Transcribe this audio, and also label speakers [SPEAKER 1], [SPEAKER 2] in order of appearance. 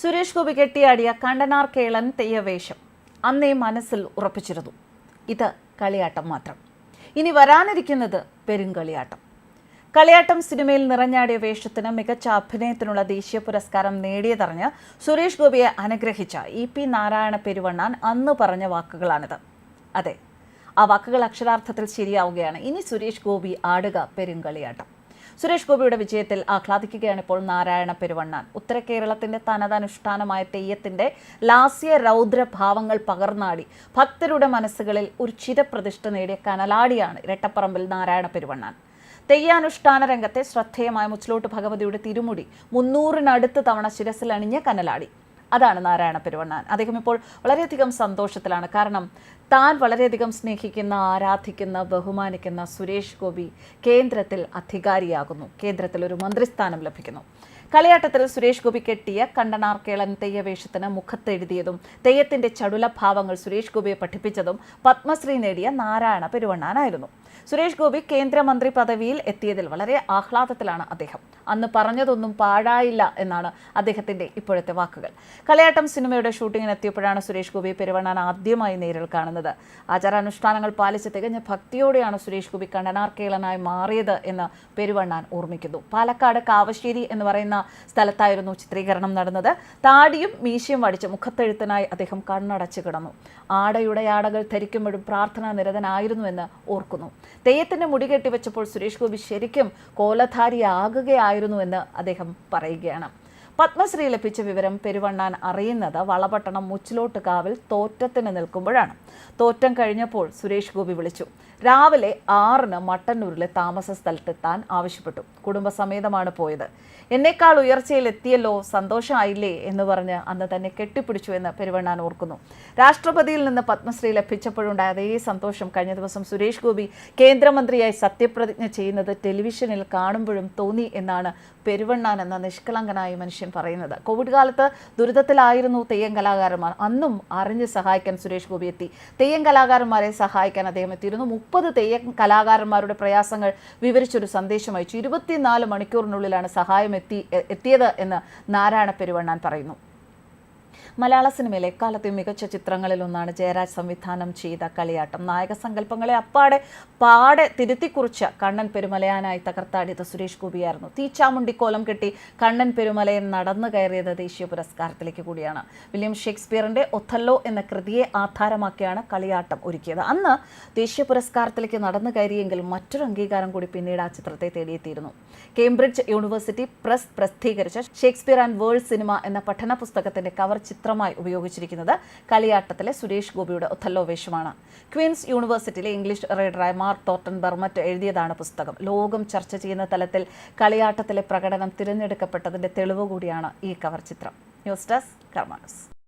[SPEAKER 1] സുരേഷ് ഗോപി കെട്ടിയാടിയ കണ്ടനാർ കേളൻ തെയ്യവേഷം. അന്നേ മനസ്സിൽ ഉറപ്പിച്ചിരുന്നു. ഇത് കളിയാട്ടം മാത്രം. ഇനി വരാനിരിക്കുന്നത് പെരുങ്കളിയാട്ടം കളിയാട്ടം. സിനിമയിൽ നിറഞ്ഞാടിയ വേഷത്തിന് മികച്ച അഭിനയത്തിനുള്ള ദേശീയ പുരസ്കാരം നേടിയതറിഞ്ഞ് സുരേഷ് ഗോപിയെ അനുഗ്രഹിച്ച ഇ പി നാരായണ പെരുവണ്ണാൻ അന്ന് പറഞ്ഞ വാക്കുകളാണിത്. അതെ ആ വാക്കുകൾ അക്ഷരാർത്ഥത്തിൽ ശരിയാവുകയാണ്. ഇനി സുരേഷ് ഗോപി ആടുക പെരുങ്കളിയാട്ടം സുരേഷ് ഗോപിയുടെ വിജയത്തിൽ ആഹ്ലാദിക്കുകയാണ് ഇപ്പോൾ നാരായണ പെരുവണ്ണാൻ. ഉത്തര കേരളത്തിന്റെ തനതനുഷ്ഠാനമായ തെയ്യത്തിന്റെ ലാസ്യ രൗദ്ര ഭാവങ്ങൾ പകർന്നാടി ഭക്തരുടെ മനസ്സുകളിൽ ഒരു ചിരപ്രതിഷ്ഠ നേടിയ കനലാടിയാണ് ഇരട്ടപ്പറമ്പിൽ നാരായണ പെരുവണ്ണാൻ. തെയ്യാനുഷ്ഠാന രംഗത്തെ ശ്രദ്ധേയമായ മുച്ചിലോട്ട് ഭഗവതിയുടെ തിരുമുടി മുന്നൂറിനടുത്ത് തവണ ശിരസിലണിഞ്ഞ കനലാടി. അതാണ് നാരായണ പെരുവണ്ണാൻ. അദ്ദേഹം ഇപ്പോൾ വളരെയധികം സന്തോഷത്തിലാണ്. കാരണം താൻ വളരെയധികം സ്നേഹിക്കുന്ന ആരാധിക്കുന്ന ബഹുമാനിക്കുന്ന സുരേഷ് ഗോപി കേന്ദ്രത്തിൽ അധികാരിയാകുന്നു. കേന്ദ്രത്തിൽ ഒരു മന്ത്രിസ്ഥാനം ലഭിക്കുന്നു. കളിയാട്ടത്തിൽ സുരേഷ് ഗോപി കെട്ടിയ കണ്ടനാർ കേളൻ തെയ്യവേഷത്തിന് മുഖത്തെഴുതിയതും തെയ്യത്തിന്റെ ചടുല ഭാവങ്ങൾ സുരേഷ് ഗോപിയെ പഠിപ്പിച്ചതും പത്മശ്രീ നേടിയ നാരായണ പെരുവണ്ണാനായിരുന്നു. സുരേഷ് ഗോപി കേന്ദ്രമന്ത്രി പദവിയിൽ എത്തിയതിൽ വളരെ ആഹ്ലാദത്തിലാണ് അദ്ദേഹം. അന്ന് പറഞ്ഞതൊന്നും പാഴായില്ല എന്നാണ് അദ്ദേഹത്തിന്റെ ഇപ്പോഴത്തെ വാക്കുകൾ. കളിയാട്ടം സിനിമയുടെ ഷൂട്ടിങ്ങിന് എത്തിയപ്പോഴാണ് സുരേഷ് ഗോപി പെരുവണ്ണാൻ ആദ്യമായി നേരിൽ കാണുന്നത്. ആചാരാനുഷ്ഠാനങ്ങൾ പാലിച്ച് തികഞ്ഞ ഭക്തിയോടെയാണ് സുരേഷ് ഗോപി കണ്ണനാർക്കേളനായി കേളനായി മാറിയത് എന്ന് പെരുവണ്ണാൻ ഓർമ്മിക്കുന്നു. പാലക്കാട് കാവശ്ശേരി എന്ന് പറയുന്ന സ്ഥലത്തായിരുന്നു ചിത്രീകരണം നടന്നത്. താടിയും മീശയും വടിച്ച് മുഖത്തെഴുത്തിനായി അദ്ദേഹം കണ്ണടച്ചു കിടന്നു. ആടയുടെ ആടകൾ ധരിക്കുമ്പോഴും പ്രാർത്ഥനാ നിരതനായിരുന്നുവെന്ന് ഓർക്കുന്നു. തെയ്യത്തിന്റെ മുടി കെട്ടിവെച്ചപ്പോൾ സുരേഷ് ഗോപി ശരിക്കും കോലധാരിയാകുകയായിരുന്നു എന്ന് അദ്ദേഹം പറയുകയാണ്. പത്മശ്രീ ലഭിച്ച വിവരം പെരുവണ്ണാൻ അറിയുന്നത് വളപട്ടണം മുച്ചിലോട്ട് കാവിൽ തോറ്റത്തിന് നിൽക്കുമ്പോഴാണ്. തോറ്റം കഴിഞ്ഞപ്പോൾ സുരേഷ് ഗോപി വിളിച്ചു. രാവിലെ ആറിന് മട്ടന്നൂരിലെ താമസ സ്ഥലത്തെത്താൻ ആവശ്യപ്പെട്ടു. കുടുംബസമേതമാണ് പോയത്. എന്നേക്കാൾ ഉയർച്ചയിൽ എത്തിയല്ലോ സന്തോഷമായില്ലേ എന്ന് പറഞ്ഞ് അന്ന് തന്നെ കെട്ടിപ്പിടിച്ചു എന്ന് പെരുവണ്ണാൻ ഓർക്കുന്നു. രാഷ്ട്രപതിയിൽ നിന്ന് പത്മശ്രീ ലഭിച്ചപ്പോഴുണ്ടായ അതേ സന്തോഷം കഴിഞ്ഞ ദിവസം സുരേഷ് ഗോപി കേന്ദ്രമന്ത്രിയായി സത്യപ്രതിജ്ഞ ചെയ്യുന്നത് ടെലിവിഷനിൽ കാണുമ്പോഴും തോന്നി എന്നാണ് പെരുവണ്ണാൻ എന്ന നിഷ്കളങ്കനായ മനുഷ്യൻ പറയുന്നത്. കോവിഡ് കാലത്ത് ദുരിതത്തിലായിരുന്നു തെയ്യം കലാകാരന്മാർ. അന്നും അറിഞ്ഞ് സഹായിക്കാൻ സുരേഷ് ഗോപി എത്തി. തെയ്യം കലാകാരന്മാരെ സഹായിക്കാൻ അദ്ദേഹം എത്തിയിരുന്നു. മുപ്പത് തെയ്യം കലാകാരന്മാരുടെ പ്രയാസങ്ങൾ വിവരിച്ചൊരു സന്ദേശം അയച്ചു. ഇരുപത്തിനാല് മണിക്കൂറിനുള്ളിലാണ് സഹായം എത്തി എത്തിയത് എന്ന് നാരായണ പെരുവണ്ണാൻ പറയുന്നു. മലയാള സിനിമയിലെ എക്കാലത്തെയും മികച്ച ചിത്രങ്ങളിൽ ഒന്നാണ് ജയരാജ് സംവിധാനം ചെയ്ത കളിയാട്ടം. നായക സങ്കല്പങ്ങളെ അപ്പാടെ പാടെ തിരുത്തിക്കുറിച്ച കണ്ണൻ പെരുമലയാനായി തകർത്താടിയത് സുരേഷ് ഗോപിയായിരുന്നു. തീച്ചാമുണ്ടി കോലം കെട്ടി കണ്ണൻ പെരുമലയൻ നടന്നു കയറിയത് ദേശീയ പുരസ്കാരത്തിലേക്ക് കൂടിയാണ്. വില്യം ഷേക്സ്പിയറിന്റെ ഒഥല്ലോ എന്ന കൃതിയെ ആധാരമാക്കിയാണ് കളിയാട്ടം ഒരുക്കിയത്. അന്ന് ദേശീയ പുരസ്കാരത്തിലേക്ക് നടന്നു കയറിയെങ്കിൽ മറ്റൊരു അംഗീകാരം കൂടി പിന്നീട് ആ ചിത്രത്തെ തേടിയെത്തിയിരുന്നു. കേംബ്രിഡ്ജ് യൂണിവേഴ്സിറ്റി പ്രസ് പ്രസിദ്ധീകരിച്ച ഷേക്സ്പിയർ ആൻഡ് വേൾഡ് സിനിമ എന്ന പഠന പുസ്തകത്തിന്റെ കവർ ചിത്രമായി ഉപയോഗിച്ചിരിക്കുന്നത് കളിയാട്ടത്തിലെ സുരേഷ് ഗോപിയുടെ ഒഥല്ലോ വേഷമാണ് ക്വീൻസ് യൂണിവേഴ്സിറ്റിയിലെ ഇംഗ്ലീഷ് റൈഡറായ മാർക്ക് ടോട്ടൻ ബർമറ്റ് എഴുതിയതാണ് പുസ്തകം. ലോകം ചർച്ച ചെയ്യുന്ന തലത്തിൽ കളിയാട്ടത്തിലെ പ്രകടനം തിരഞ്ഞെടുക്കപ്പെട്ടതിന്റെ തെളിവ് കൂടിയാണ് ഈ കവർ ചിത്രം. News desk കർമാനസ്